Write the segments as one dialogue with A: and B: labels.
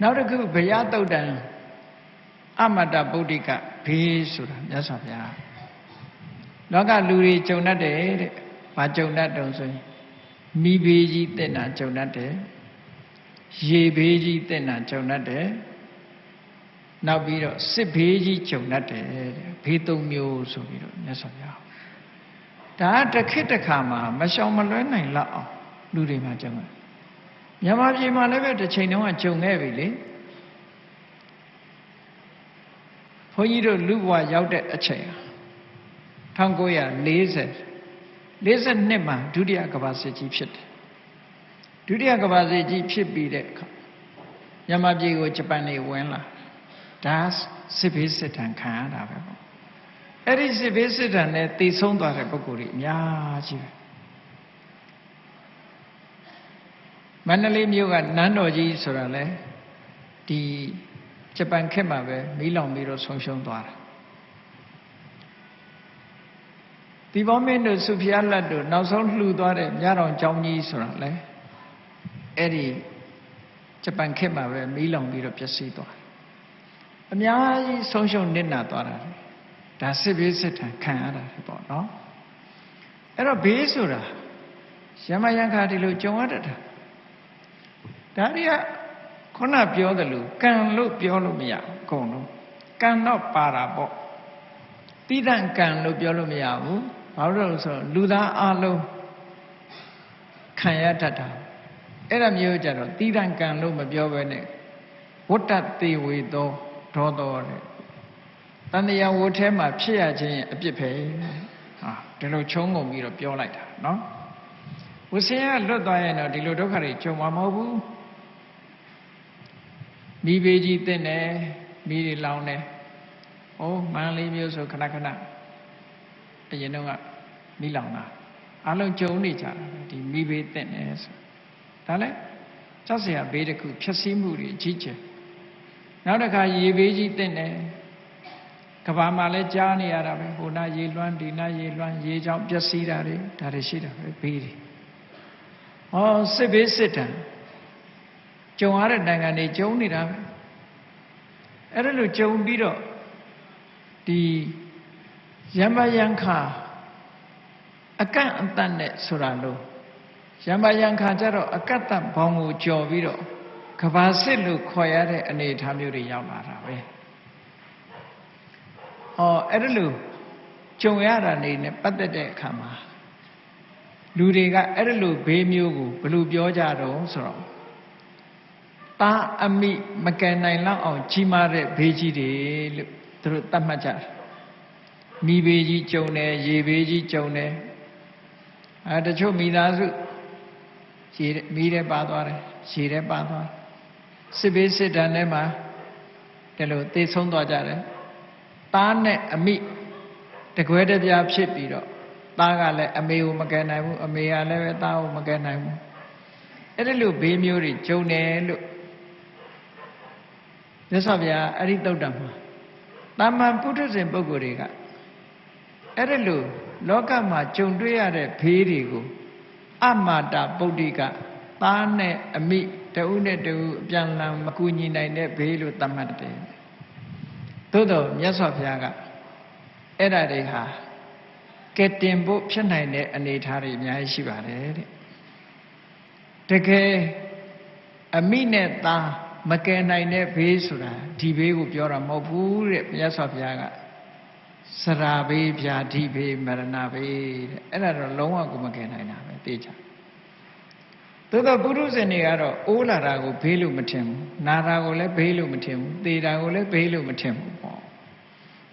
A: နောက်တစ်ခုဘုရားတုတ်တံအမတ္တဗုဒ္ဓိကဘေးဆိုတာမြတ်စွာဘုရားလောကလူတွေကြုံတတ်တယ်တဲ့။ဘာကြုံတတ်တုံဆိုရင်မိဘေးကြီးတက်တာကြုံတတ်တယ်။ရေဘေးကြီးတက်တာကြုံတတ်တယ်။နောက်ပြီးတော့စစ်ဘေးကြီးကြုံတတ်တယ်တဲ့။ဘေးသုံးမျိုးဆိုပြီးတော့မြတ်စွာဘုရားဒါကတစ်ခေတ်တစ်ခါမှာမရှောင်မလွဲနိုင်လောက်အောင်လူတွေမှာကြုံတယ် မြန်မာပြည်မှာလည်းပဲတစ်ချိန်တုန်းကကြုံခဲ့ပြီလေဘုန်းကြီးတို့လူဘဝရောက်တဲ့အချိန်1940 42မှာဒုတိယကမ္ဘာစစ်ကြီးဖြစ်တယ်ဒုတိယကမ္ဘာစစ်ကြီးဖြစ်ပြီးတဲ့အခါမြန်မာပြည်ကိုဂျပန်တွေဝင်လာဒါစစ်ဘေးစစ်တမ်းခံရတာပဲပေါ့အဲ့ဒီစစ်ဘေးစစ်တမ်းနဲ့တည်ဆုံးသွားတဲ့ပုဂ္ဂိုလ်တွေအများကြီးပဲ မန္တလေးမြို့ကနန်းတော်ကြီးဆိုတာလဲဒီဂျပန်ခေတ်မှာပဲမီးလောင်ပြီးတော့ဆုံးရှုံးသွားတာဒီဘောမင်းတို့စုဖျားလက်တို့နောက်ဆုံးလှူသွားတဲ့မြတော်ကျောင်းကြီးဆိုတာလဲအဲ့ဒီဂျပန်ခေတ်မှာပဲမီးလောင်ပြီးတော့ပျက်စီးသွားအများကြီးဆုံးရှုံးနစ်နာသွားတာလေဒါစစ်ဘေးစစ်ထံခံရတာပေါ့နော်အဲ့တော့ဘေးဆိုတာရမယံခါဒီလိုကြုံရတတ်တာ ဒါတွေကခုနပြောသလိုကံလို့ပြောလို့မရဘူးအကုန်လုံးကံတော့ပါတာပေါ့တိဒံကံလို့ပြောလို့မရဘူးဘာလို့လဲဆိုတော့လူသားအလုံးခံရတတ်တာအဲ့ဒါမျိုးကြတော့တိဒံကံလို့မပြောဘဲနဲ့ဝတ္တတေဝေသောဒေါသောတဲ့တန်တရားဝတ်ထဲမှာဖြစ်ရခြင်းရဲ့အပြစ်ပဲဟာဒီလိုချုံးငုံပြီးတော့ပြောလိုက်တာနော်ဝဆင်းကလွတ်သွားရင်တော့ဒီလိုဒုက္ခတွေကြုံမှာမဟုတ်ဘူး မိဘေးကြီးတင့်တယ်မိတွေလောင်းတယ်။အိုးမန်းလေးမျိုးဆိုခဏခဏအရင်တော့ကမိလောင်တာအလုံးကြုံနေကြတာဒီမိဘေးတင့်တယ်ဆိုဒါလည်းကြောက်စရာဘေးတစ်ခုဖြည့်ဆည်းမှုတွေကြီးကျယ်နောက်တစ်ခါရေဘေးကြီးတင့်တယ်ကဘာမှာလည်းကြားနေရတာပဲဟိုနာရေလွှမ်းဒီနာရေလွှမ်းရေကြောင့်ပျက်စီးတာတွေဒါတွေရှိတာပဲဘေးတွေဟောစစ်ဘေးစစ်တံ ကြုံရတဲ့နိုင်ငံတွေကြုံနေတာပဲအဲ့ဒါလို့ကြုံပြီးတော့ဒီရမယံခါအကန့်အတန့်နဲ့ဆိုတာလို့ရမယံခါကျတော့အကန့်အတန့်ဘောင်ကိုကြော်ပြီးတော့ကဘာစစ်လို့ခေါ်ရတဲ့အနေအထားမျိုးတွေရောက်လာတာပဲ။အော်အဲ့ဒါလို့ကြုံရတာနေနဲ့ပတ်သက်တဲ့အခါမှာလူတွေကအဲ့ဒါလို့ဘေးမျိုးကိုဘယ်လိုပြောကြတော့ဆိုတော့ တာအမိမကယ်နိုင်လောက်အောင် ကြီးမားတဲ့ဘေးကြီးတွေလို့သူတို့သတ်မှတ်ကြတယ်မိဘေးကြီးကြုံတယ်ရေဘေးကြီးကြုံတယ်အဲတချို့မိသားစုရေမိတဲ့ပါသွားတယ်ရေတဲ့ပါသွားစစ်ဘေးစစ်တမ်းထဲမှာဒီလိုသေဆုံးသွားကြတယ်သားနဲ့အမိတကွဲတပြားဖြစ်ပြီးတော့သားကလည်းအမေကိုမကယ်နိုင်ဘူးအမေကလည်းပဲသားကိုမကယ်နိုင်ဘူးအဲ့ဒီလိုဘေးမျိုးတွေကြုံတယ်လို့ မြတ်စွာဘုရားအဲ့ဒီတုတ်တံမှာတာမန်ပုထုဇဉ်ပုဂ္ဂိုလ်တွေကအဲ့ဒါလို့လောကမှာကြုံတွေ့ရတဲ့ဘေးတွေကိုအမာတာပုဒ္ဓိကသားနဲ့အမိတဦးနဲ့တဦးအပြန်လန်မကူညီနိုင်တဲ့ဘေးလို့သတ်မှတ်တယ်သို့တော့မြတ်စွာဘုရားကအဲ့ဒါတွေဟာကဲတင်ဖို့ဖြစ်နိုင်တဲ့အနေအထားတွေအများကြီးရှိပါတယ်တဲ့တကယ်အမိနဲ့သား မကယ်နိုင်တဲ့ဘေးဆိုတာဒီဘေးကိုပြောတာမဟုတ်ဘူးတဲ့မြတ်စွာဘုရားကစရာဘေးဗျာတိဘေးမရဏဘေးတဲ့အဲ့ဒါတော့လုံးဝကိုမကယ်နိုင်တာပဲသိချာသို့တော့ပုရုဇဉ်တွေကတော့အိုးလာတာကိုဘေးလို့မထင်ဘူးနာတာကိုလည်းဘေးလို့မထင်ဘူးသေတာကိုလည်းဘေးလို့မထင်ဘူးပေါ့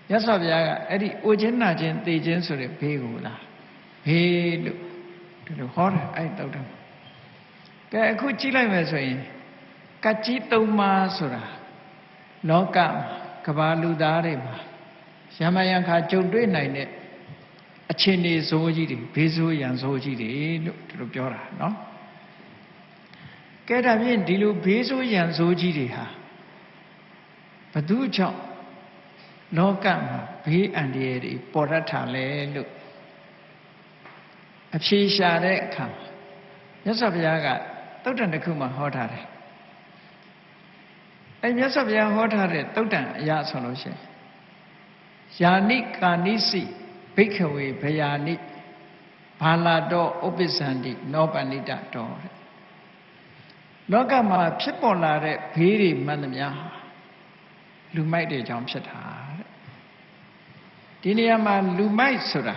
A: မြတ်စွာဘုရားကအဲ့ဒီအိုခြင်းနာခြင်းသေခြင်းဆိုတဲ့ဘေးကိုလားဘေးလို့ဒီလိုဟောတယ်အဲ့တောက်တယ်ကဲအခုကြည့်လိုက်မယ်ဆိုရင် ကကြီးသုံးပါးဆိုတာလောကကဘာလူသားတွေမှာရမယံခါကြုံတွေ့နိုင်တဲ့အခြေအနေဇိုးကြီးတွေဘေးဆိုးရန်ဇိုးကြီးတွေလို့ဒီလိုပြောတာเนาะကဲဒါဖြင့်ဒီလိုဘေးဆိုးရန်ဇိုးကြီးတွေဟာဘသူကြောင့်လောကမှာဘေးအန္တရာယ်တွေပေါ်ရတာလဲလို့အဖြေရှာတဲ့အခါမြတ်စွာဘုရားကသုတ်တန်တစ်ခုမှာဟောထားတယ် အဲမြတ်စွာဘုရားဟောထားတဲ့တုတ်တန်အရာဆိုလို့ရှိရင်ယာနိကာနိစီဘိက္ခဝေဘယာနိဘာလာတော့ဥပ္ပစ္စန္တိနောပဏိတတော်တဲ့လောကမှာဖြစ်ပေါ်လာတဲ့ဘေးတွေမှန်သမျှဟာလူမိုက်တွေကြောင့်ဖြစ်တာတဲ့ဒီနေရာမှာလူမိုက်ဆိုတာ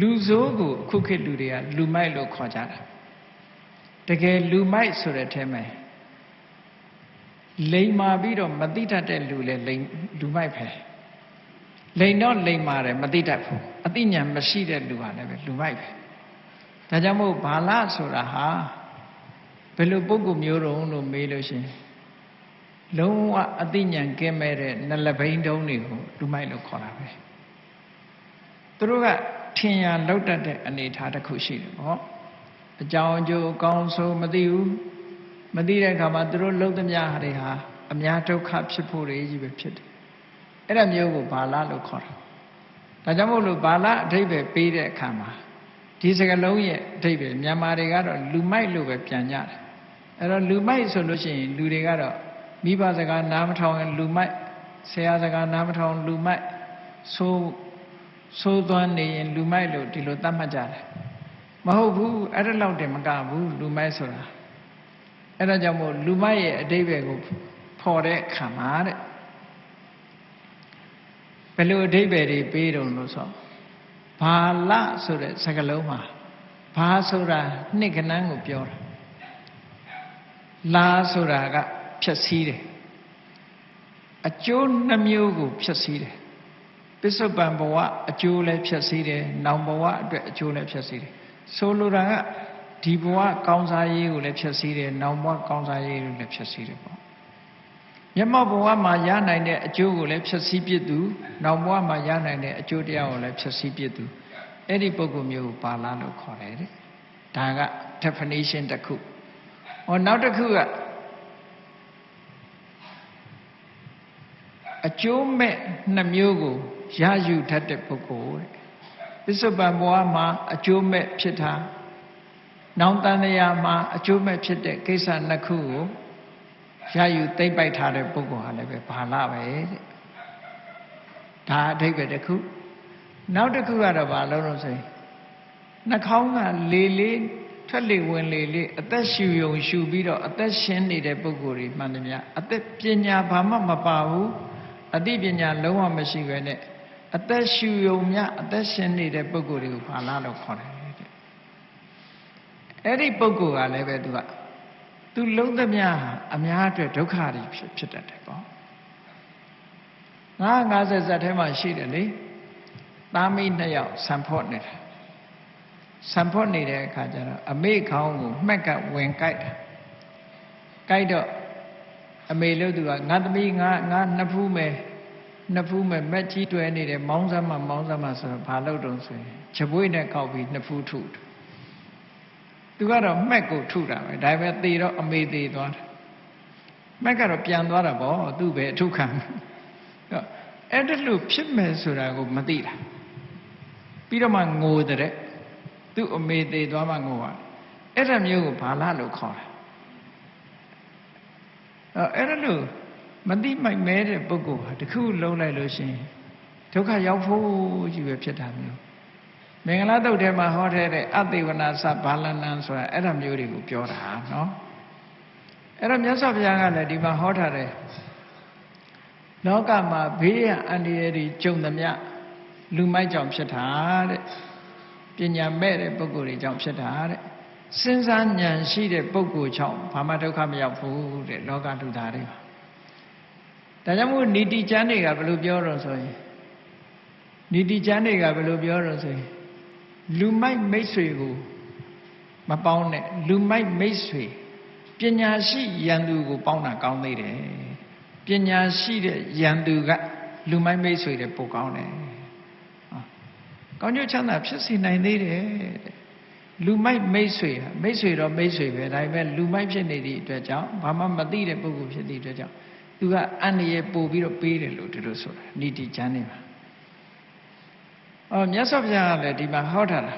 A: လူဆိုးကိုအခုခေတ်လူတွေကလူမိုက်လို့ခေါ်ကြတာတကယ်လူမိုက်ဆိုတဲ့အထဲမှာ လိန်မာပြီးတော့မတိတတ်တဲ့လူလဲလိန်လူမိုက်ပဲလိန်တော့လိန်မာတယ်မတိတတ်ဘူးအသိဉာဏ်မရှိတဲ့လူဟာလည်းပဲလူမိုက်ပဲဒါကြောင့်မို့ဘာလဆိုတာဟာဘယ်လိုပုဂ္ဂိုလ်မျိုးတုံးလို့မေးလို့ရှိရင်လုံးဝအသိဉာဏ်ကင်းမဲ့တဲ့နလဘိန်းတုံးတွေကိုလူမိုက်လို့ခေါ်တာပဲသူတို့ကထင်ရလောက်တတ်တဲ့အနေအထားတစ်ခုရှိတယ်ပေါ့အကြောင်းအကျိုးအကောင်းဆုံးမသိဘူး မသိတဲ့အခါမှာသူတို့လှုပ်သမျှဟာတွေဟာအများဒုက္ခဖြစ်ဖို့တွေကြီးပဲဖြစ်တယ်အဲ့ဒါမျိုးကိုဘာလလို့ခေါ်တာဒါကြောင့်မို့လို့ဘာလအဓိပ္ပာယ်ပေးတဲ့အခါမှာဒီစကားလုံးရဲ့အဓိပ္ပာယ်မြန်မာတွေကတော့လူမိုက်လို့ပဲပြန်ကြတယ်အဲ့တော့လူမိုက်ဆိုလို့ရှိရင်လူတွေကတော့မိဘစကားနားမထောင်ရင်လူမိုက်ဆရာစကားနားမထောင်လူမိုက်ဆိုးဆိုးသွမ်းနေရင်လူမိုက်လို့ဒီလိုသတ်မှတ်ကြတယ်မဟုတ်ဘူးအဲ့ဒါလောက်တင်မကဘူးလူမိုက်ဆိုတာ အဲ့ဒါကြောင့်မို့လူမိုက်ရဲ့အတိပ္ပယ်ကိုဖော်တဲ့အခါမှာတဲ့ဘယ်လိုအတိပ္ပယ်တွေပေးတုံလို့ဆိုဘာလဆိုတဲ့စကားလုံးမှာဘာဆိုတာနှစ်ကဏန်းကိုပြောတာလာဆိုတာကဖြည့်ဆည်းတယ်အကျိုးနှမျိုးကိုဖြည့်ဆည်းတယ်ပစ္စုပန်ဘဝအကျိုးလည်းဖြည့်ဆည်းတယ်နောင်ဘဝအတွက်အကျိုးလည်းဖြည့်ဆည်းတယ်ဆိုလိုတာက ဒီဘဝကောင်းစားရေးကိုလည်းဖြည့်ဆည်းတယ်နောင်ဘဝကောင်းစားရေးကိုလည်းဖြည့်ဆည်းတယ်ပေါ့မျက်မှောက်ဘဝမှာရနိုင်တဲ့အကျိုးကိုလည်းဖြည့်ဆည်းပြစ်သူနောင်ဘဝမှာရနိုင်တဲ့အကျိုးတရားကိုလည်းဖြည့်ဆည်းပြစ်သူအဲ့ဒီပုဂ္ဂိုလ်မျိုးကိုပါဠိလို့ခေါ်တယ်တဲ့ဒါက definition တစ်ခုဟောနောက်တစ်ခုကအကျိုးမဲ့နှစ်မျိုးကိုရယူတတ်တဲ့ပုဂ္ဂိုလ်တဲ့ပစ္စုပန်ဘဝမှာအကျိုးမဲ့ဖြစ်တာ နောင်တန်ရာမှာအကျိုးမဲ့ဖြစ်တဲ့ကိစ္စနှစ်ခုကိုရယူသိမ့်ပိုက်ထားတဲ့ပုဂ္ဂိုလ်ဟာလည်းပဲဘာလာပဲတဲ့ဒါအဓိပ္ပာယ်တစ်ခုနောက်တစ်ခုကတော့ဘာလို့လို့ဆိုရင်နှာခေါင်းကလေလေးထွက်လေဝင်လေလေးအသက်ရှူယုံရှူပြီးတော့အသက်ရှင်နေတဲ့ပုဂ္ဂိုလ်တွေမှန်တယ်များအသက်ပညာဘာမှမပါဘူးအသိပညာလုံးဝမရှိပဲနဲ့အသက်ရှူယုံမြအသက်ရှင်နေတဲ့ပုဂ္ဂိုလ်တွေကိုဘာလာလို့ခေါ်တယ်တဲ့ အဲ့ဒီပုဂ္ဂိုလ်ကလည်းပဲသူကသူလုံးသမျှအများအတွက်ဒုက္ခတွေဖြစ်ဖြစ်တတ်တယ်ပေါ့ငါ50ဇက်ထဲမှာရှိတယ်လေသားမီးနှစ်ယောက်ဆံဖော့နေတာဆံဖော့နေတဲ့အခါကျတော့အမေခေါင်းကိုမှက်ကဝင်ကြိုက်တာကြိုက်တော့အမေလို့သူကငါသမီးငါငါနှစ်ဖူးမယ်နှစ်ဖူးမယ်မက်ကြီးတွဲနေတယ်မောင်းစမ်းမမောင်းစမ်းမဆိုတော့ဘာလို့တုံးဆိုရင်ချပွေးနဲ့ကောက်ပြီးနှစ်ဖူးထု သူကတော့မှက်ကိုထုတာပဲဒါပေမဲ့သေတော့အမေသေးသွားတယ်မှက်ကတော့ပြန်သွားတာဗောသူ့ပဲအထုခံအဲ့ဒါလို့ဖြစ်မယ်ဆိုတာကိုမသိတာပြီးတော့မှငိုတဲ့သူ့အမေသေးသွားမှငိုရတယ်အဲ့ဒါမျိုးကိုဘာလာလို့ခေါ်တာအဲ့ဒါလို့မတိမိုက်မဲတဲ့ပုဂ္ဂိုလ်ဟာတခုလုံးလိုက်လို့ရှိရင်ဒုက္ခရောက်ဖို့ကြီးပဲဖြစ်တာမျိုး မင်္ဂလာတုတ်ထဲမှာဟောထားတဲ့အသေဝနာသဘာလနံဆိုတာအဲ့ဒါမျိုးတွေကိုပြောတာနော်အဲ့တော့မြတ်စွာဘုရားကလည်းဒီမှာဟောထားတဲ့လောကမှာဘေးရန်အန္တရာယ်တွေကြုံသမျှလူမိုက်ကြောင့်ဖြစ်တာတဲ့ပညာမဲ့တဲ့ပုဂ္ဂိုလ်တွေကြောင့်ဖြစ်တာတဲ့စဉ်းစားဉာဏ်ရှိတဲ့ပုဂ္ဂိုလ်ကြောင့်ဘာမှဒုက္ခမရောက်ဘူးတဲ့လောကလူသားတွေပါဒါကြောင့်မို့ဏီတိကျမ်းတွေကဘယ်လိုပြောတော့ဆိုရင်ဏီတိကျမ်းတွေကဘယ်လိုပြောတော့ဆိုရင် လူမိုက်မိတ်ဆွေကိုမပေါင်းနဲ့လူမိုက်မိတ်ဆွေပညာရှိယန္တုကိုပေါင်းတာကောင်းသေးတယ်ပညာရှိတဲ့ယန္တုကလူမိုက်မိတ်ဆွေတဲ့ပိုကောင်းတယ်ကောင်းကျိုးချမ်းသာဖြစ်စီနိုင်သေးတယ်လူမိုက်မိတ်ဆွေဟာမိတ်ဆွေတော့မိတ်ဆွေပဲဒါပေမဲ့လူမိုက်ဖြစ်နေသည့်အတွက်ကြောင့်ဘာမှမသိတဲ့ပုဂ္ဂိုလ်ဖြစ်သည့်အတွက်ကြောင့်သူကအန္တရာယ်ပို့ပြီးတော့ပေးတယ်လို့ဒီလိုဆိုတာဏိတိကျမ်းနေမှာ အော်မြတ်စွာဘုရားကလည်းဒီမှာဟောထားတာ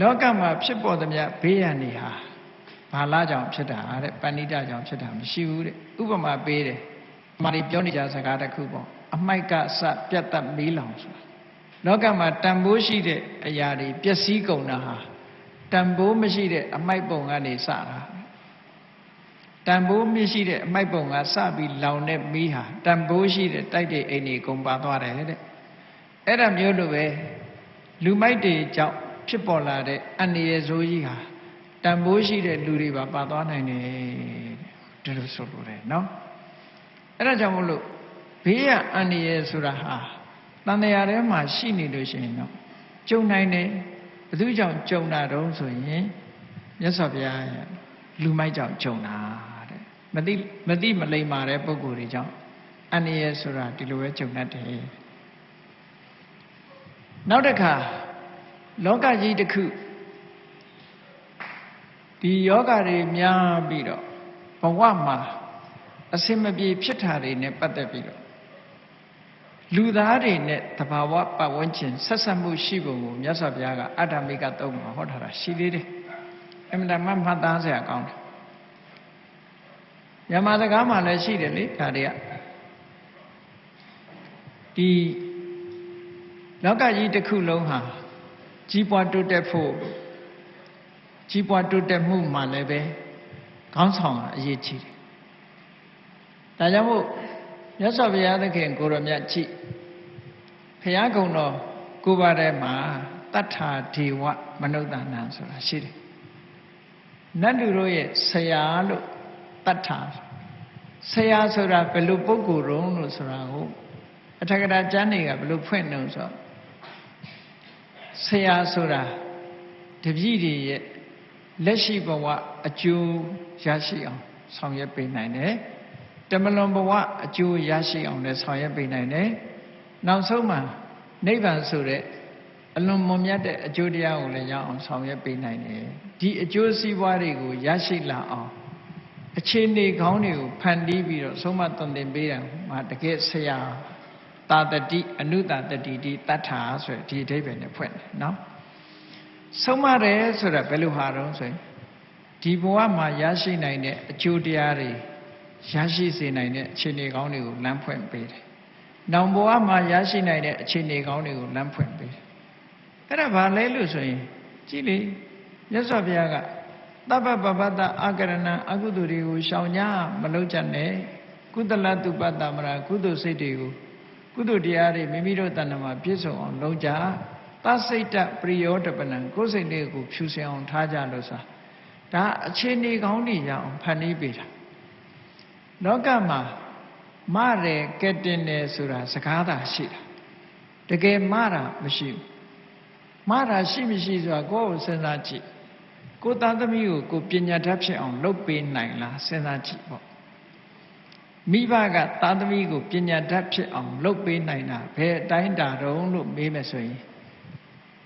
A: လောကမှာဖြစ်ပေါ်သမျှဘေးရန်တွေဟာဘဘာလားကြောင့်ဖြစ်တာတဲ့ပဏိတကြောင့်ဖြစ်တာမရှိဘူးတဲ့ဥပမာပေးတယ်မာရီပြောနေကြစကားတစ်ခုပေါ့အမိုက်ကစပြတ်သက်မီးလောင်ဆိုတာလောကမှာတန်ဖိုးရှိတဲ့အရာတွေပျက်စီးကုန်တာဟာတန်ဖိုးမရှိတဲ့အမိုက်ပုံကနေစတာ တန်ဖိုးမရှိတဲ့အမိုက်ပုံကစပြီးလောင်တဲ့မီးဟာတန်ဖိုးရှိတဲ့တိုက်တဲ့အိမ်တွေကုန်ပါသွားတယ်တဲ့အဲ့ဒါမျိုးလိုပဲလူမိုက်တွေကြောင့်ဖြစ်ပေါ်လာတဲ့အန္တရာယ်ဆိုးကြီးဟာတန်ဖိုးရှိတဲ့လူတွေပါပါသွားနိုင်တယ်တဲ့ဒီလိုဆိုလိုတယ်နော်အဲ့ဒါကြောင့်မို့လို့ဘေးရအန္တရာယ်ဆိုတာဟာတန်တရားထဲမှာရှိနေလို့ရှိရင်တော့ကြုံနိုင်တယ်ဘယ်သူကြောင့်ကြုံတာတုံးဆိုရင်မြတ်စွာဘုရားရဲ့လူမိုက်ကြောင့်ကြုံတာတဲ့ မသိမသိမလိမ္မာတဲ့ပုံကိုယ်တွေကြောင့်အန္တရာယ်ဆိုတာဒီလိုပဲကြုံတတ်တယ်နောက်တစ်ခါလောကကြီးတစ်ခုဒီယောဂတွေများပြီးတော့ဘဝမှာအစင်မပြေဖြစ်တာတွေနဲ့ပတ်သက်ပြီးတော့လူသားတွေနဲ့တဘာဝပတ်ဝန်းကျင်ဆက်ဆက်မှုရှိပုံကိုမြတ်စွာဘုရားကအတ္တမိကသုံးမှာဟောထားတာရှိသေးတယ်အမှန်တမ်းမှတ်သားစရာကောင်းတယ် ညမစကားမှလည်းရှိတယ်လေဒါတွေကဒီလောကကြီးတစ်ခုလုံးဟာကြီးပွားတိုးတက်ဖို့ကြီးပွားတိုးတက်မှုမှလည်းပဲခေါင်းဆောင်အရေးကြီးတယ်။ဒါကြောင့်မို့မြတ်စွာဘုရားသခင်ကိုရမြတ်ကြည့်ဘုရားကုံတော်ကိုပါထဲမှာတတ္ထာဒေဝမနုဿာနံဆိုတာရှိတယ်။နတ်လူတို့ရဲ့ဆရာလို့ တတ္ထာဆရာဆိုတာဘယ်လိုပုဂ္ဂိုလ်တုံးလို့ဆိုတာကိုအထက်ကရာကျမ်းတွေကဘယ်လိုဖွင့်နှုံဆိုတော့ဆရာဆိုတာတပည့်တွေရဲ့လက်ရှိဘဝအကျိုးရရှိအောင်ဆောင်ရွက်ပေးနိုင်တယ်တမလွန်ဘဝအကျိုးရရှိအောင်လည်းဆောင်ရွက်ပေးနိုင်တယ်နောက်ဆုံးမှာနိဗ္ဗာန်ဆိုတဲ့အလွန်မွန်မြတ်တဲ့အကျိုးတရားကိုလည်းရအောင်ဆောင်ရွက်ပေးနိုင်တယ်ဒီအကျိုးစီးပွားတွေကိုရရှိလာအောင် အခြေအနေကောင်းတွေကိုဖန်တီးပြီးတော့ဆုံးမသွန်သင်ပေးတယ်မှာတကယ်ဆရာတာတတိအနုတာတတိတိတတ္ထာဆိုဒီအဓိပ္ပာယ်နဲ့ဖွင့်တယ်နော်ဆုံးမတယ်ဆိုတာဘယ်လိုဟာတော့ဆိုရင်ဒီဘဝမှာရရှိနိုင်တဲ့အကျိုးတရားတွေရရှိစေနိုင်တဲ့အခြေအနေကောင်းတွေကိုလမ်းဖွင့်ပေးတယ်။နောင်ဘဝမှာရရှိနိုင်တဲ့အခြေအနေကောင်းတွေကိုလမ်းဖွင့်ပေးတယ်။အဲ့ဒါဘာလဲလို့ဆိုရင်ကြည့်လေမြတ်စွာဘုရားက တပ္ပပပတ္တအာကရဏအကုသိုလ်တွေကိုရှောင်ညာမလုပ်ကြနဲ့ကုသလတုပတ္တမရာကုသိုလ်စိတ်တွေကိုကုသိုလ်တရားတွေမိမိတို့တဏ္ဍမှာပြည့်စုံအောင်လုပ်ကြသစိတ်တပရိယောတပနံကိုယ်စိတ်တွေကိုဖြူစင်အောင်ထားကြလို့ဆိုတာဒါအခြေအနေကောင်းတွေရအောင်ဖန်တီးပေးတာလောကမှာမရဲကဲတင်တယ်ဆိုတာစကားသာရှိတာတကယ်မတာမရှိဘူးမတာရှိမရှိဆိုတာကိုယ့်ကိုစဉ်းစားကြည့် ကိုယ်သားသမီးကိုကိုပညာတတ်ဖြစ်အောင်လုပ်ပေးနိုင်လားစဉ်းစားကြည့်ပေါ့မိဘကသားသမီးကိုပညာတတ်ဖြစ်အောင်လုပ်ပေးနိုင်တာဘယ်အတိုင်းတာတုံးလို့မေးမယ်ဆိုရင်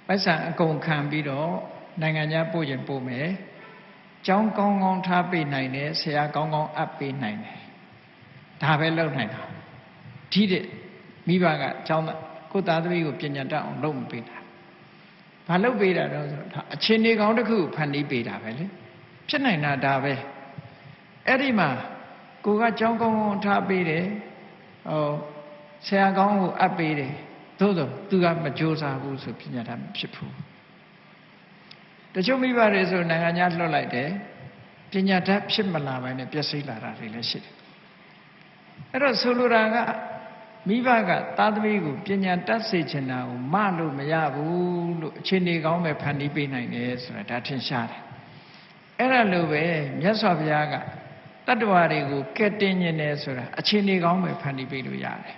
A: ပိုက်ဆံအကုန်ခံပြီးတော့နိုင်ငံခြားပို့ရင်ပို့မယ်ကျောင်းကောင်းကောင်းထားပေးနိုင်တယ်ဆရာကောင်းကောင်းအပ်ပေးနိုင်တယ်ဒါပဲလုပ်နိုင်တာဒီတဲ့မိဘကကျောင်းကိုသားသမီးကိုပညာတတ်အောင်လုပ်မပေးတာ ဘာလုပ်ပေးတာတော့ဆိုတော့အချင်းနေကောင်းတစ်ခုဖန်တီးပေးတာပဲလေဖြစ်နိုင်တာဒါပဲအဲ့ဒီမှာကိုကကျောင်းကောင်းကောင်းထားပေးတယ်ဟောဆရာကောင်းကိုအပ်ပေးတယ်သို့တော့သူကမကြိုးစားဘူးဆိုပညာတတ်မဖြစ်ဘူးတချို့မိဘတွေဆိုနိုင်ငံခြားလွှတ်လိုက်တယ်ပညာတတ်ဖြစ်မလာဘဲနဲ့ပျက်စီးလာတာတွေလည်းရှိတယ်အဲ့တော့ဆိုလိုတာက မိဘကသားသမီးကိုပညာတတ်စေချင်တာကိုမလို့မရဘူးလို့အခြေအနေကောင်းပဲဖန်တီးပေးနိုင်တယ်ဆိုတာဒါထင်ရှားတယ်အဲ့ဒါလိုပဲမြတ်စွာဘုရားကတတ္တဝါတွေကိုကဲတင်ញင်တယ်ဆိုတာအခြေအနေကောင်းပဲဖန်တီးပေးလို့ရတယ်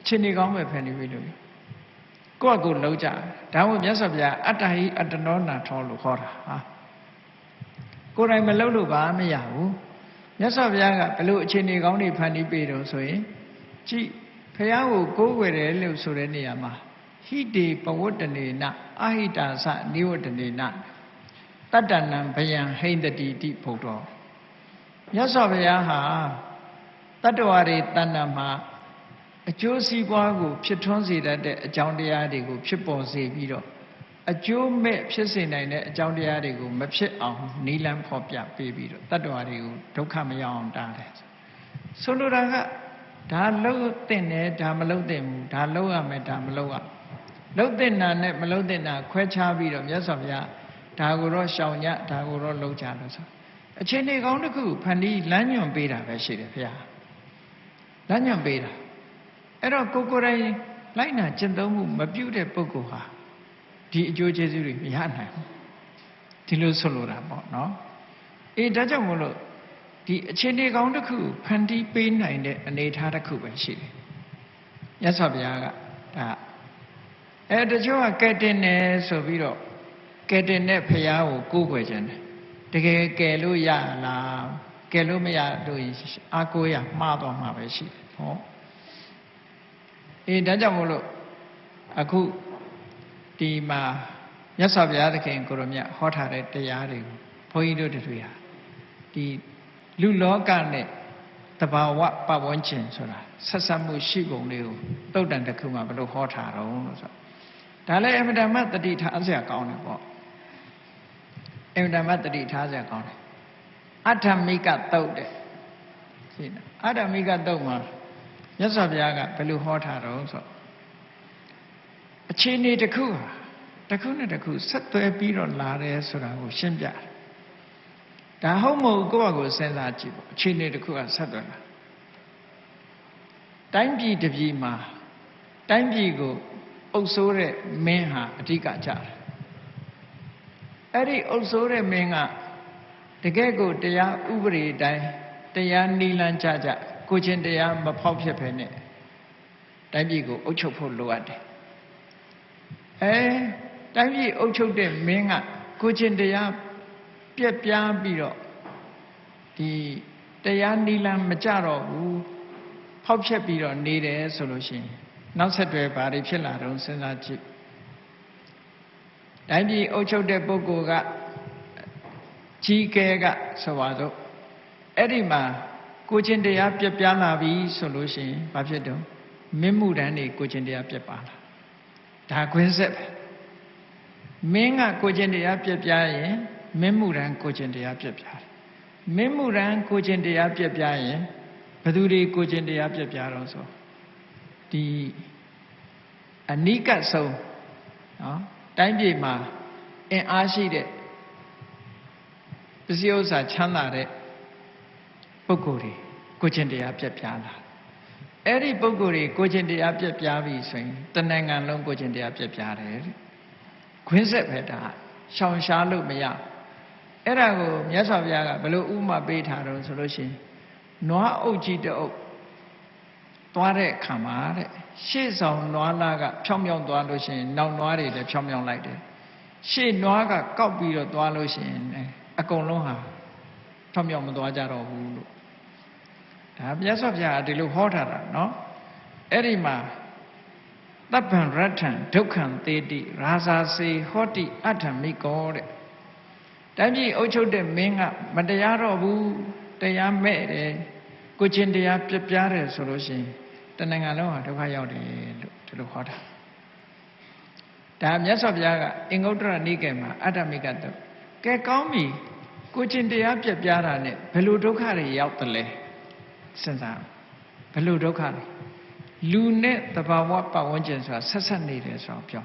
A: အခြေအနေကောင်းပဲဖန်တီးပေးလို့ကိုယ့်အကိုလုံးကြဒါမှမဟုတ်မြတ်စွာဘုရားအတ္တဟိအတ္တနောနာထောလို့ခေါ်တာဟာကိုယ်တိုင်မလုပ်လို့ဘာမရဘူးမြတ်စွာဘုရားကဘလို့အခြေအနေကောင်းတွေဖန်တီးပေးတော့ဆိုရင် ကြည့်ဘုရားကိုကိုးကွယ်တယ်လို့ဆိုတဲ့နေရာမှာဟိတေပဝတ္တနေနအဟိတာသနိဝတ္တနေနတတ္တနံဘယံဟိန္တတိတိဘုဒ္ဓောမြတ်စွာဘုရားဟာတတ္တဝါတွေတဏ္ဍမှာအကျိုးစီးပွားကို ဖြစ်ထွန်းစေတတ်တဲ့အကြောင်းတရားတွေကို ဖြစ်ပေါ်စေပြီးတော့အကျိုးမဲ့ဖြစ်စေနိုင်တဲ့အကြောင်းတရားတွေကိုမဖြစ်အောင်နီလန်းဖော်ပြပေးပြီးတော့တတ္တဝါတွေကိုဒုက္ခမရောက်အောင်တားတယ်ဆိုလိုတာက ဒါလှုပ်တဲ့နဲ့ဒါမလှုပ်တဲ့ဘူးဒါလှုပ်ရမယ်ဒါမလှုပ်ရလှုပ်တဲ့နာနဲ့မလှုပ်တဲ့နာခွဲခြားပြီးတော့မြတ်စွာဘုရားဒါကိုတော့ရှောင်ညဒါကိုတော့လှုပ်ကြလို့ဆိုအချိန်နေကောင်းတစ်ခုဖန်တီးလမ်းညွန်ပေးတာပဲရှိတယ်ဘုရားလမ်းညွန်ပေးတာအဲ့တော့ကိုကိုယ်တိုင်လိုက်နာကျင့်သုံးမှုမပြုတဲ့ပုဂ္ဂိုလ်ဟာဒီအကျိုးကျေးဇူးတွေမရနိုင်ဘူးဒီလိုဆိုလိုတာပေါ့နော်အေးဒါကြောင့်မို့လို့ ဒီအခြေအနေကောင်းတစ်ခုဖန်တီးပေးနိုင်တဲ့အနေအထားတစ်ခုပဲရှိတယ်မြတ်စွာဘုရားကဒါအဲတချို့ကကဲတင်တယ်ဆိုပြီးတော့ကဲတင်တဲ့ဘုရားကိုကိုးကွယ်ခြင်းတယ်တကယ်ကယ်လို့ရလားကယ်လို့မရလို့အာကိုရမှားသွားမှာပဲရှိတယ်ဟောအေးဒါကြောင့်မို့လို့အခုဒီမှာမြတ်စွာဘုရားသခင်ကိုရမြတ်ဟောထားတဲ့တရားတွေကိုဘုန်းကြီးတို့တွေဟာဒီ လူလောကနဲ့တဘာဝပတ်ဝန်းကျင်ဆိုတာဆက်ဆက်မှုရှိပုံလေးကိုတုတ်တန်တစ်ခုမှဘယ်လိုဟောထားတော့လို့ဆိုဒါလည်းအမြဲတမ်းတတိထားစရာကောင်းတယ်ပေါ့အမြဲတမ်းတတိထားစရာကောင်းတယ်အထမိကတုတ်တဲ့ရှင်းလားအထမိကတုတ်မှာမြတ်စွာဘုရားကဘယ်လိုဟောထားတော့ဆိုအခြေအနေတစ်ခုဟာတစ်ခုနဲ့တစ်ခုဆက်သွဲပြီးတော့လာတယ်ဆိုတာကိုရှင်းပြတယ် ဒါဟုတ်မဟုတ်ကိုယ့်ဘာကိုစဉ်းစားကြည့်ပေါ့အခြေအနေတစ်ခုကဆက်သွဲလာတိုင်းပြည်တစ်ပြည်မှာတိုင်းပြည်ကိုအုပ်စိုးတဲ့မင်းဟာအဓိကကြတယ်အဲ့ဒီအုပ်စိုးတဲ့မင်းကတကယ်ကိုတရားဥပဒေတိုင်းတရားနိလန်းကြကြကိုချင်းတရားမဖောက်ဖြစ်ဖ ೇನೆ တိုင်းပြည်ကိုအုပ်ချုပ်ဖို့လိုအပ်တယ်အဲတိုင်းပြည်အုပ်ချုပ်တဲ့မင်းကကိုချင်းတရား ပြက်ပြားပြီးတော့ဒီတရားနိလန်းမကြတော့ဘူးဖောက်ဖြက်ပြီးတော့နေတယ်ဆိုလို့ရှိရင်နောက်ဆက်တွဲဘာတွေဖြစ်လာတော့စဉ်းစားကြည့်တိုင်းပြည်အုပ်ချုပ်တဲ့ပုဂ္ဂိုလ်ကကြီးကဲကဆိုပါစို့အဲ့ဒီမှာကိုချင်းတရားပြက်ပြားလာပြီဆိုလို့ရှိရင်ဘာဖြစ်တော့မင်းမှုတန်းတွေကိုချင်းတရားပြက်ပါလာဒါခွင်းဆက်ပဲမင်းကကိုချင်းတရားပြက်ပြားရင် မင်းမှုတန်းကိုချင်းတရားပြက်ပြားတယ်မင်းမှုတန်းကိုချင်းတရားပြက်ပြားရင်ဘသူတွေကိုချင်းတရားပြက်ပြားတော့ဆိုဒီအနိကဆုံးနော်တိုင်းပြည်မှာအင်အားရှိတဲ့ပစ္စည်းဥစ္စာချမ်းသာတဲ့ပုဂ္ဂိုလ်တွေကိုချင်းတရားပြက်ပြားလာအဲ့ဒီပုဂ္ဂိုလ်တွေကိုချင်းတရားပြက်ပြားပြီဆိုရင်တဏ္ဍာန်လုံးကိုချင်းတရားပြက်ပြားတယ်တဲ့ခွင်းဆက်ပဲဒါရှောင်ရှားလို့မရ အဲ့ဒါကိုမြတ်စွာဘုရားကဘယ်လိုဥမာပေးထားတော့ဆိုလို့ရှိရင်နွားအုပ်ကြီးတအုပ်သွားတဲ့အခါမှာတဲ့ရှေ့ဆောင်နွားလားကဖြောင်းဖြောင်းသွားလို့ရှိရင်နောက်နွားတွေလည်းဖြောင်းဖြောင်းလိုက်တယ်ရှေ့နွားကကောက်ပြီးတော့သွားလို့ရှိရင်အကုန်လုံးဟာဖြောင်းဖြောင်းမသွားကြတော့ဘူးလို့ဒါမြတ်စွာဘုရားကဒီလိုဟောထားတာเนาะအဲ့ဒီမှာတပ်ပံရထံဒုက္ခံတေတိရာဇာစေဟောတိအထမိကောတဲ့ တိုင်းပြည်အုပ်ချုပ်တဲ့မင်းကမတရားတော့ဘူးတရားမဲ့တယ်ကိုချင်းတရားပြပြားတယ်ဆိုလို့ရှိရင်တဏ္ဍာလုံးဟာဒုက္ခရောက်တယ်လို့ဒီလိုဟောတာဒါမြတ်စွာဘုရားကအင်္ဂုတ္တရနိကေမှာအတ္တမိကတုကဲကောင်းပြီကိုချင်းတရားပြပြားတာနဲ့ဘယ်လိုဒုက္ခတွေရောက်တယ်လဲစဉ်းစားဘယ်လိုဒုက္ခလဲလူနဲ့တဘာဝပတ်ဝန်းကျင်ဆိုတာဆက်ဆက်နေတယ်ဆိုတော့ပြော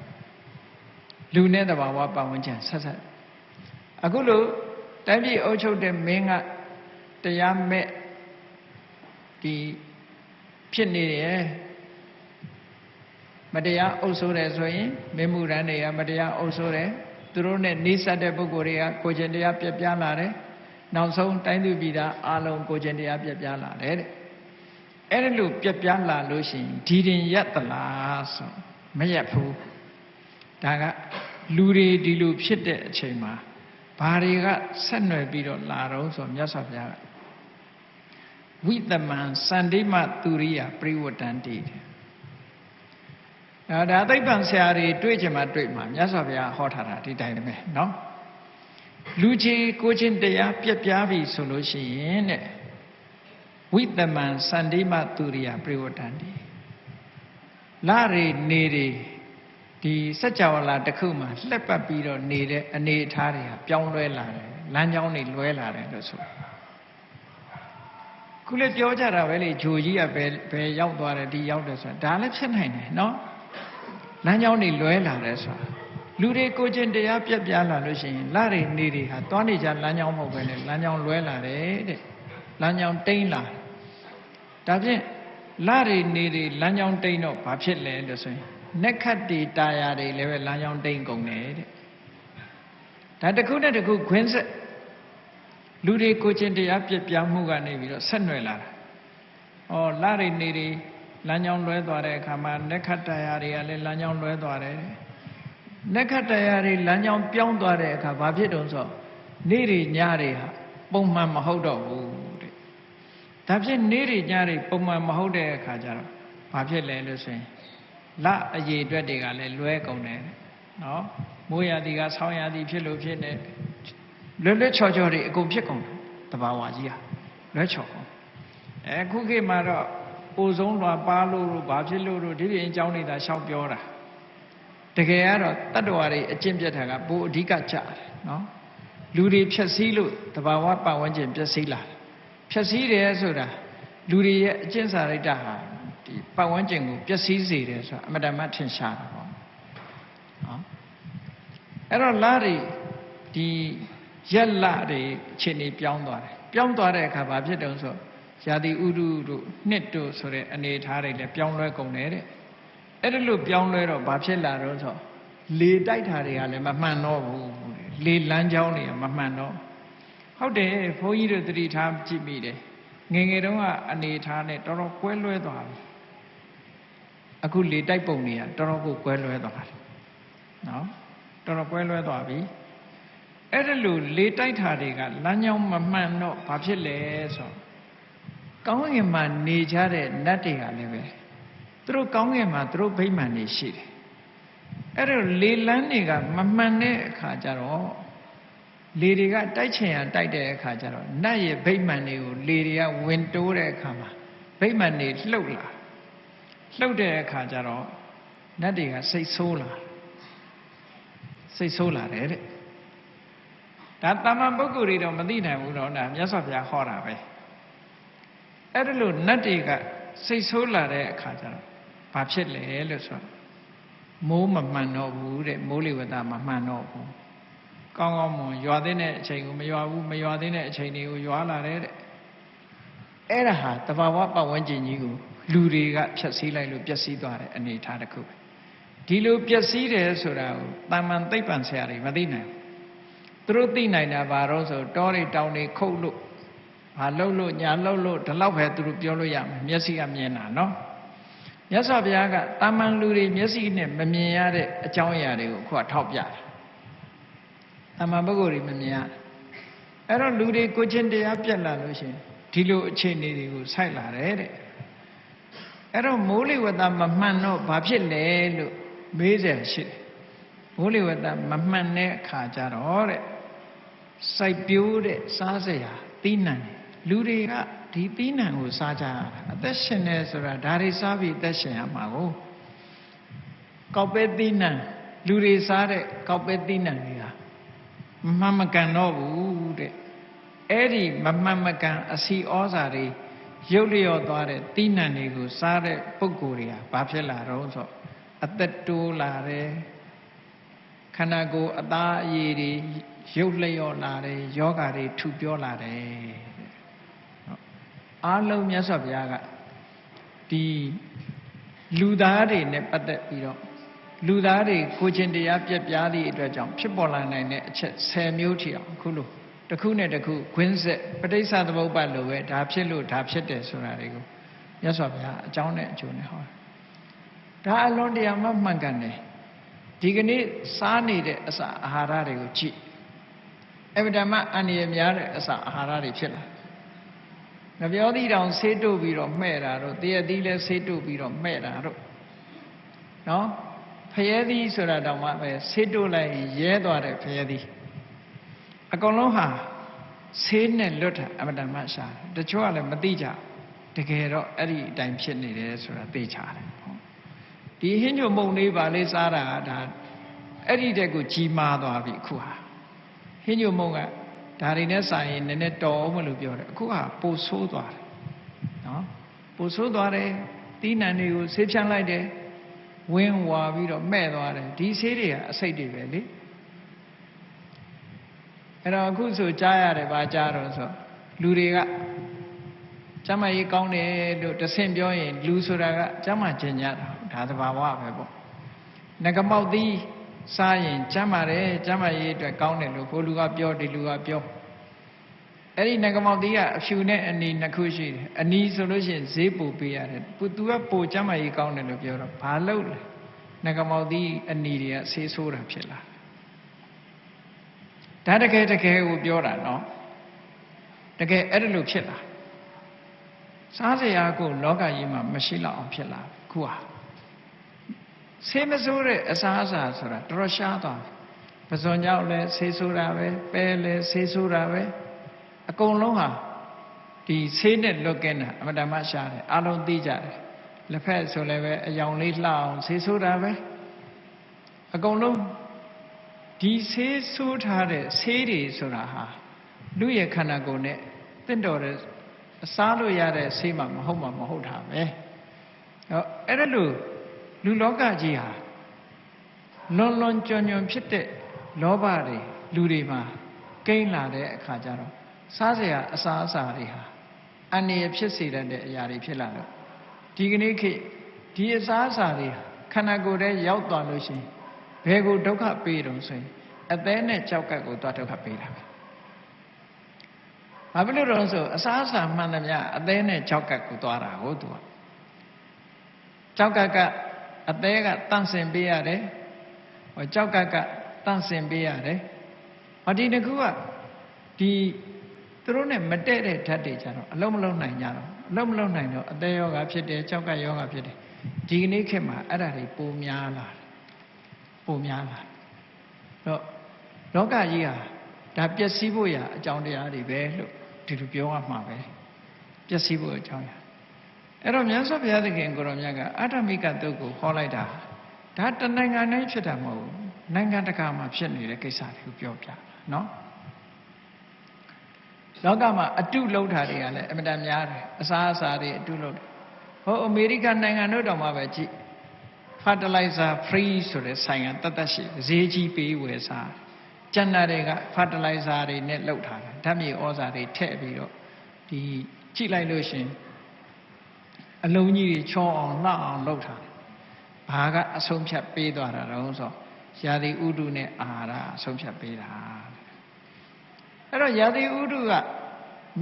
A: လူနဲ့တဘာဝပတ်ဝန်းကျင်ဆက်ဆက် အခုလို့တိုင်းပြည်အုပ်ချုပ်တဲ့မင်းကတရားမဲ့ဒီဖြစ်နေတယ်မတရားအုပ်ဆိုးတယ်ဆိုရင်မင်းမှုရန်တွေကမတရားအုပ်ဆိုးတယ်သူတို့နဲ့နှိစက်တဲ့ပုဂ္ဂိုလ်တွေကကိုကျင်တရားပြက်ပြားလာတယ်နောက်ဆုံးတိုင်းသူပြည်သားအလုံးကိုကျင်တရားပြက်ပြားလာတယ်တဲ့အဲ့ဒါလို့ပြက်ပြားလာလို့ရှိရင်ဒီရင်ရက်သလားဆိုမရက်ဘူးဒါကလူတွေဒီလိုဖြစ်တဲ့အချိန်မှာ ဘာတွေကဆက်နွယ်ပြီးတော့လာတော့ဆိုမြတ်စွာဘုရားကဝိတမံစန္တိမသူရိယပရိဝတ္တန်တိအဲဒါသိပ္ပံဆရာတွေတွေ့ချင်မှတွေ့မှာမြတ်စွာဘုရားဟောထားတာဒီတိုင်းပဲเนาะလူကြီးကိုချင်းတရားပြက်ပြားပြီဆိုလို့ရှိရင်တဲ့ဝိတမံစန္တိမသူရိယပရိဝတ္တန်တိလာရီနေရီ ဒီစัจ java လာတစ်ခုမှာလှက်ပတ်ပြီးတော့နေတဲ့အနေအထားတွေကပြောင်းလဲလာတယ်လမ်းကြောင်းတွေလွဲလာတယ်လို့ဆိုခုလည်းပြောကြတာပဲလေဂျိုကြီးကဘယ်ဘယ်ရောက်သွားတယ်ဒီရောက်တယ်ဆိုတာဒါလည်းဖြစ်နိုင်တယ်နော်လမ်းကြောင်းတွေလွဲလာတယ်ဆိုတာလူတွေကိုချင်းတရားပြက်ပြားလာလို့ရှိရင်လတွေနေတွေဟာသွားနေကြလမ်းကြောင်းမဟုတ်ပဲလေလမ်းကြောင်းလွဲလာတယ်တဲ့လမ်းကြောင်းတိမ့်လာတယ်ဒါဖြင့်လတွေနေတွေလမ်းကြောင်းတိမ့်တော့ဘာဖြစ်လဲလို့ဆိုရင် နက်ခတ်တီတာယာတွေလည်းပဲလမ်းကြောင်းတိမ့်ကုန်တယ်တဲ့ဒါတစ်ခုနဲ့တစ်ခုခွင်းဆက်လူတွေကိုချင်းတရားပြက်ပြားမှုကနေပြီးတော့ဆက်နွယ်လာတာ။ဩလတွေနေတွေလမ်းကြောင်းလွဲသွားတဲ့အခါမှာနက်ခတ်တာယာတွေကလည်းလမ်းကြောင်းလွဲသွားတယ်။နက်ခတ်တာယာတွေလမ်းကြောင်းပြောင်းသွားတဲ့အခါဘာဖြစ်တုံးဆိုနေ့တွေညတွေဟာပုံမှန်မဟုတ်တော့ဘူးတဲ့။ဒါဖြင့်နေ့တွေညတွေပုံမှန်မဟုတ်တဲ့အခါကျတော့ဘာဖြစ်လဲလို့ဆိုရင် လအရေးအတွက်တွေကလည်းလွဲကုန်တယ်နော်မိုးရာသီကဆောင်းရာသီဖြစ်လို့ဖြစ်နေလွယ်လွယ်ချော်ချော်တွေအကုန်ဖြစ်ကုန်တယ်တဘာဝကြီးဟာလွဲချော်ကုန်အဲခုခေတ်မှာတော့အိုဆုံးလွာပါလို့လို့ဘာဖြစ်လို့လို့ဒီပြင်အကြောင်းတွေသာရှောက်ပြောတာတကယ်ကတော့တတ္တဝါတွေအကျင့်ပြတ်တာကပိုအဓိကကြတယ်နော်လူတွေဖြက်စီးလို့တဘာဝပတ်ဝန်းကျင်ပျက်စီးလာတယ်ဖြက်စီးတယ်ဆိုတာလူတွေရဲ့အကျင့်စာရိတ္တဟာ ဒီပတ်ဝန်းကျင်ကိုပျက်စီးစေတယ်ဆိုတာအမတ္တမထင်ရှားတာပေါ့နော်အဲ့တော့လာတွေဒီရက်လတွေအခြေအနေပြောင်းသွားတယ်ပြောင်းသွားတဲ့အခါဘာဖြစ်တုံးဆိုရာသီဥတုတို့နှစ်တို့ဆိုတဲ့အနေအထားတွေလည်းပြောင်းလဲကုန်တယ်တဲ့အဲ့ဒါလို့ပြောင်းလဲတော့ဘာဖြစ်လာတော့ဆိုလေတိုက်တာတွေကလည်းမမှန်တော့ဘူးတဲ့လေလမ်းကြောင်းတွေကမမှန်တော့ဟုတ်တယ်ဘုန်းကြီးတို့သတိထားကြည့်မိတယ်ငယ်ငယ်တုန်းကအနေအထားနဲ့တော်တော်ကွဲလွဲသွားပြီ အခုလေတိုက်ပုံတွေကတော်တော်ကိုကွဲလွဲသွားတယ်နော်တော်တော်ကွဲလွဲသွားပြီအဲ့ဒါလို့လေတိုက်တာတွေကလမ်းကြောင်းမမှန်တော့ဘာဖြစ်လဲဆိုကောင်းကင်မှာနေကြတဲ့နတ်တွေကလည်းပဲသူတို့ကောင်းကင်မှာသူတို့ဗိမာန်တွေရှိတယ်အဲ့တော့လေလန်းတွေကမမှန်တဲ့အခါကျတော့လေတွေကတိုက်ချင်ရတိုက်တဲ့အခါကျတော့နတ်ရဲ့ဗိမာန်တွေကိုလေတွေကဝင်တိုးတဲ့အခါမှာဗိမာန်တွေလှုပ်လာ လှုပ်တဲ့အခါကျတော့နတ်တွေကစိတ်ဆိုးလာစိတ်ဆိုးလာတယ်တဲ့ဒါတာမန်ပုဂ္ဂိုလ်တွေတော့မသိနိုင်ဘူးတော့ဒါမြတ်စွာဘုရားဟောတာပဲအဲ့ဒါလို့နတ်တွေကစိတ်ဆိုးလာတဲ့အခါကျတော့ဘာဖြစ်လဲလို့ဆိုတော့မိုးမမှန်တော့ဘူးတဲ့မိုးလေဝသမမှန်တော့ဘူးကောင်းကောင်းမွန်ရွာသေးတဲ့အချိန်ကိုမရွာဘူးမရွာသေးတဲ့အချိန်တွေကိုရွာလာတယ်တဲ့အဲ့ဒါဟာတဘာဝပတ်ဝန်းကျင်ကြီးကို လူတွေကဖြတ်စည်းလိုက်လို့ပျက်စီးသွားတဲ့အနေအထားတစ်ခုပဲဒီလိုပျက်စီးတယ်ဆိုတာကိုတာမန်သိပ္ပံဆရာတွေမသိနိုင်ဘူးသူတို့သိနိုင်တာဘာလို့ဆိုတောတွေတောင်တွေခုတ်လို့ဘာလှုပ်လို့ညာလှုပ်လို့ဒီလောက်ပဲသူတို့ပြောလို့ရမယ်မျက်စိကမြင်တာနော်မြတ်စွာဘုရားကတာမန်လူတွေမျက်စိနဲ့မမြင်ရတဲ့အကြောင်းအရာတွေကိုခုကထောက်ပြတယ်တာမန်ပုဂ္ဂိုလ်တွေမမြင်ရအဲ့တော့လူတွေကိုချင်းတရားပြက်လာလို့ရှိရင်ဒီလိုအခြေအနေတွေကိုဆိုက်လာတယ်တဲ့ အဲ့တော့မိုးလေဝသမမှန်တော့ဘာဖြစ်လဲလို့မေးစရာရှိတယ်မိုးလေဝသမမှန်တဲ့အခါကျတော့တဲ့စိုက်ပျိုးတဲ့စားစရာသီးနှံတယ်လူတွေကဒီသီးနှံကိုစားကြရတာအသက်ရှင်နေဆိုတာဒါတွေစားပြီးအသက်ရှင်ရမှာကိုကောက်ပဲသီးနှံလူတွေစားတဲ့ကောက်ပဲသီးနှံတွေကမမှန်မကန်တော့ဘူးတဲ့အဲ့ဒီမမှန်မကန်အစီဩဇာတွေ ရုပ်လျော့သွားတဲ့သီးနှံတွေကိုစားတဲ့ပုံကိုယ်တွေကဘာဖြစ်လာတော့ဆိုအသက်တိုးလာတယ်ခန္ဓာကိုယ်အသားအရည်တွေရုပ်လျော့လာတယ်ယောဂါတွေထူပြောလာတယ်အားလုံးမြတ်စွာဘုရားကဒီလူသားတွေနဲ့ပတ်သက်ပြီးတော့လူသားတွေကိုချင်းတရားပြက်ပြားသည့်အတွက်ကြောင့်ဖြစ်ပေါ်လာနိုင်တဲ့အချက်10မျိုးထိအောင်အခုလို့ တစ်ခုနဲ့တစ်ခုခွင်းဆက်ပဋိစ္စသမုပ္ပါလိုပဲဒါဖြစ်လို့ဒါဖြစ်တယ်ဆိုတာတွေကိုမြတ်စွာဘုရားအကြောင်းနဲ့အကျိုးနဲ့ဟောဒါအလွန်တရာမှမှန်ကန်တယ်ဒီကနေ့စားနေတဲ့အစာအာဟာရတွေကိုကြည့်အဗဓမ္မအန္တရာယ်များတဲ့အစာအာဟာရတွေဖြစ်လာငပြောသီးတောင်ဆေးတို့ပြီးတော့မှဲ့တာတို့တရသီးလည်းဆေးတို့ပြီးတော့မှဲ့တာတို့နော်ဖယဲသီးဆိုတာတောင်မှပဲဆေးတို့လိုက်ရဲသွားတဲ့ဖယဲသီး အကုန်လုံးဟာဆေးနဲ့လွတ်တာအမတန်မှရှာတယ်တချို့ကလည်းမသိကြတကယ်တော့အဲ့ဒီအတိုင်းဖြစ်နေတယ်ဆိုတာသိချတယ်ဟုတ်ဒီဟင်းညွမုံလေးပါလေးစားတာဒါအဲ့ဒီတက်ကိုကြီးမားသွားပြီအခုဟာဟင်းညွမုံကဒါတွေနဲ့ဆိုင်ရင်နည်းနည်းတော်မလို့ပြောတယ်အခုဟာပိုဆိုးသွားတယ်နော်ပိုဆိုးသွားတယ်တီးနှံတွေကိုဆေးဖြန်းလိုက်တယ်ဝင်းဝါပြီးတော့မဲ့သွားတယ်ဒီဆေးတွေကအစိတ်တွေပဲလေ အဲ့တော့အခုဆိုကြားရတယ်ဗာကြားတော့ဆိုလူတွေကကျမ်းမာရေးကောင်းတယ်လို့တဆင့်ပြောရင်လူဆိုတာကကျမ်းမာခြင်းညတာဒါသဘာဝပဲပေါ့ငကမောက်သီးစားရင်ကျမ်းမာတယ်ကျမ်းမာရေးအတွက်ကောင်းတယ်လို့ဘိုးလူကပြောဒီလူကပြောအဲ့ဒီငကမောက်သီးကအဖြူနဲ့အနီနှစ်ခုရှိတယ်အနီဆိုလို့ရှိရင်ဈေးပိုပေးရတယ်သူကပိုကျမ်းမာရေးကောင်းတယ်လို့ပြောတော့ဘာလို့လဲငကမောက်သီးအနီတွေကဆေးဆိုးတာဖြစ်လာ ဒါတကယ်တကယ်ကိုပြောတာနော်တကယ်အဲ့ဒါလို့ဖြစ်လာစားစရာကိုလောကကြီးမှာမရှိတော့အောင်ဖြစ်လာခုဟာဆေးမဆိုးတဲ့အစားအစာဆိုတာတော်တော်ရှားသွားပြီပဇွန်ကြောင့်လည်းဆေးဆိုးတာပဲပဲလည်းဆေးဆိုးတာပဲအကုန်လုံးဟာဒီဆေးနဲ့လွတ်ကင်းတာအမတမရှားတယ်အလုံးသိကြတယ်လက်ဖက်ဆိုလည်းပဲအယောင်လေးလှအောင်ဆေးဆိုးတာပဲအကုန်လုံး ဒီဆေးဆိုးထားတဲ့ဆေးတွေဆိုတာဟာလူရဲ့ခန္ဓာကိုယ်နဲ့တင့်တော်တဲ့အစားလို့ရတဲ့ဆေးမှမဟုတ်မှမဟုတ်တာပဲဟောအဲ့ဒါလို့လူလောကကြီးဟာလွန်လွန်ကြွညွန်ဖြစ်တဲ့လောဘတွေလူတွေမှာကိန်းလာတဲ့အခါကျတော့စားစရာအစားအစာတွေဟာအန္တရာယ်ဖြစ်စေတဲ့အရာတွေဖြစ်လာတော့ဒီကနေ့ခေတ်ဒီအစားအစာတွေခန္ဓာကိုယ်ထဲရောက်သွားလို့ရှိရင် ဘယ်ကိုဒုက္ခပေးတုံဆိုရင်အသေးနဲ့ကြောက်ကပ်ကိုသွားဒုက္ခပေးတာပဲဘာဖြစ်လို့တော့ဆိုအစားအစာမှန်သမျှအသေးနဲ့ကြောက်ကပ်ကိုသွားတာကိုသူကကြောက်ကပ်ကအသေးကတန့်စင်ပေးရတယ်ဟောကြောက်ကပ်ကတန့်စင်ပေးရတယ်ဟောဒီတစ်ခုကဒီသူတို့နဲ့မတည့်တဲ့ဓာတ်တွေကြတော့အလုံးမလုံးနိုင်ကြတော့အလုံးမလုံးနိုင်တော့အသေးယောဂဖြစ်တယ်ကြောက်ကပ်ယောဂဖြစ်တယ်ဒီကနေ့ခေတ်မှာအဲ့ဒါတွေပိုများလာတယ် ပိုများလာတော့လောကကြီးဟာဒါပျက်စီးဖို့ရအကြောင်းတရားတွေပဲလို့ဒီလိုပြောရမှာပဲပျက်စီးဖို့အကြောင်းရအဲ့တော့မြတ်စွာဘုရားသခင်ကိုရောမြတ်ကအတ္တမိကတုတ်ကိုဟောလိုက်တာဒါတနိုင်ငံတိုင်းဖြစ်တာမဟုတ်ဘူးနိုင်ငံတကာမှာဖြစ်နေတဲ့ကိစ္စတွေကိုပြောပြနော်လောကမှာအတုလုံးတာတွေကလည်းအမြဲတမ်းများတယ်အစားအစာတွေအတုလုံးတယ်ဟောအမေရိကန်နိုင်ငံတို့တောင်မှပဲကြည့် fertilizer free ဆိုတဲ့ဆိုင်ကတတ်တတ်ရှိဈေးကြီးပေးဝယ်စားကျန်တာတွေက fertilizer တွေနဲ့လှုပ်ထားတာဓာတ်မြေဩဇာတွေထည့်ပြီးတော့ဒီကြည့်လိုက်လို့ရှင်အလုံးကြီးတွေချောအောင်လှအောင်လှုပ်ထားတယ်ဘာကအဆုံးဖြတ်ပေးသွားတာတော့ဆိုရာသီဥတုနဲ့အာဟာရအဆုံးဖြတ်ပေးတာအဲ့တော့ရာသီဥတုက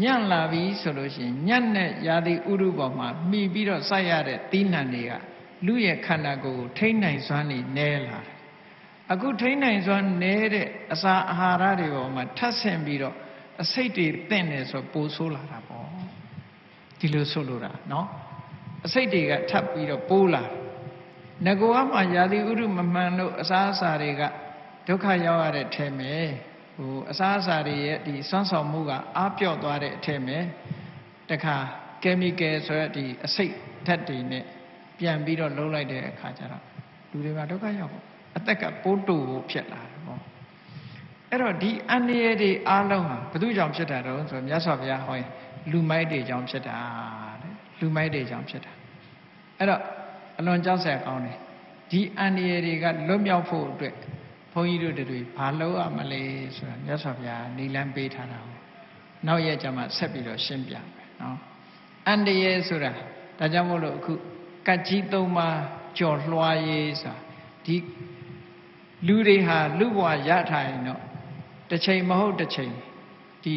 A: ညံ့လာပြီဆိုလို့ရှိရင်ညံ့တဲ့ရာသီဥတုပေါ်မှာမှီပြီးတော့စိုက်ရတဲ့သီးနှံတွေက လူရဲ့ခန္ဓာကိုယ်ကိုထိမ့်နိုင်စွမ်းနေနဲလာတယ်အခုထိမ့်နိုင်စွမ်းနဲတဲ့အစာအာဟာရတွေပေါ်မှာထပ်ဆင့်ပြီးတော့အစိတ်တွေတင့်နေဆိုပိုဆိုးလာတာပေါ့ဒီလိုဆိုလိုတာเนาะအစိတ်တွေကထပ်ပြီးတော့ပိုးလာငကောကမှယာတိဥရုမမှန်လို့အစာအစာတွေကဒုက္ခရောက်ရတဲ့ထဲမှာဟိုအစာအစာတွေရဲ့ဒီစွမ်းဆောင်မှုကအားပြော့သွားတဲ့အထဲမှာတခါကယ်မီကယ်ဆိုရဒီအစိတ်ဓာတ်တွေနဲ့ ပြန်ပြီးတော့လုံးလိုက်တဲ့အခါကျတော့လူတွေမှာဒုက္ခရောက်ပေါ့အသက်ကပိုးတူကိုဖြစ်လာတယ်ပေါ့အဲ့တော့ဒီအန္တရာယ်တွေအားလုံးဟာဘယ်သူကြောင့်ဖြစ်တာတော့ဆိုမြတ်စွာဘုရားဟောရင်လူမိုက်တွေကြောင့်ဖြစ်တာတဲ့လူမိုက်တွေကြောင့်ဖြစ်တာအဲ့တော့အလွန်ကြောက်စရာကောင်းတယ်ဒီအန္တရာယ်တွေကလွတ်မြောက်ဖို့အတွက်ဘုန်းကြီးတို့တွေဘာလုပ်ရမလဲဆိုတာမြတ်စွာဘုရားနေလန်းပေးထားတာကိုနောက်ရက်ကျမှဆက်ပြီးတော့ရှင်းပြမယ်နော်အန္တရာယ်ဆိုတာဒါကြောင့်မို့လို့အခု ကတ်ကြီးသုံးပါးကြော်လွှားရေးဆိုတာဒီလူတွေဟာလူဘဝရထားရင်တော့တစ်ချိန်မဟုတ်တစ်ချိန်ဒီ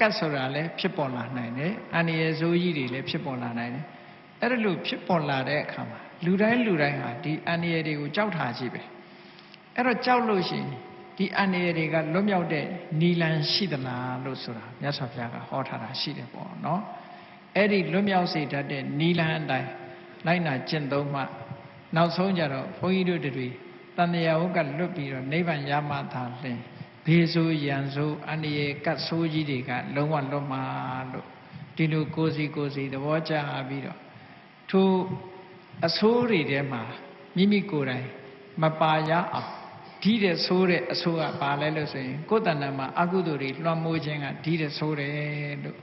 A: ကတ်ဆိုတာလည်းဖြစ်ပေါ်လာနိုင်တယ်အန္တရာယ်ဆိုးကြီးတွေလည်းဖြစ်ပေါ်လာနိုင်တယ်အဲ့ဒါလို့ဖြစ်ပေါ်လာတဲ့အခါမှာလူတိုင်းလူတိုင်းဟာဒီအန္တရာယ်တွေကိုကြောက်ထားကြည့်ပဲအဲ့တော့ကြောက်လို့ရှိရင်ဒီအန္တရာယ်တွေကလွတ်မြောက်တဲ့နီလန်ရှိသလားလို့ဆိုတာမြတ်စွာဘုရားကဟောထားတာရှိတယ်ပေါ့နော်အဲ့ဒီလွတ်မြောက်စေတတ်တဲ့နီလန်အတိုင်း လိုက်နာကျင့်သုံးမှနောက်ဆုံးကြတော့ဘုန်းကြီးတို့တွေတန်တရားဝကလွတ်ပြီးတော့နိဗ္ဗာန်ရမှသာလင်ဘေးဆိုးရန်ဆိုးအန္တရာယ်ကတ်ဆိုးကြီးတွေကလုံးဝလွတ်မှာလို့ဒီလိုကိုစီကိုစီသဘောကျပြီးတော့ထိုအဆိုးတွေထဲမှာမိမိကိုယ်တိုင်မပါရအောင်ဒီတဲ့ဆိုးတဲ့အဆိုးကပါလဲလို့ဆိုရင်ကိုယ်တဏ္ဍာမှာအကုသိုလ်တွေလွှမ်းမိုးခြင်းကဒီတဲ့ဆိုးတယ်လို့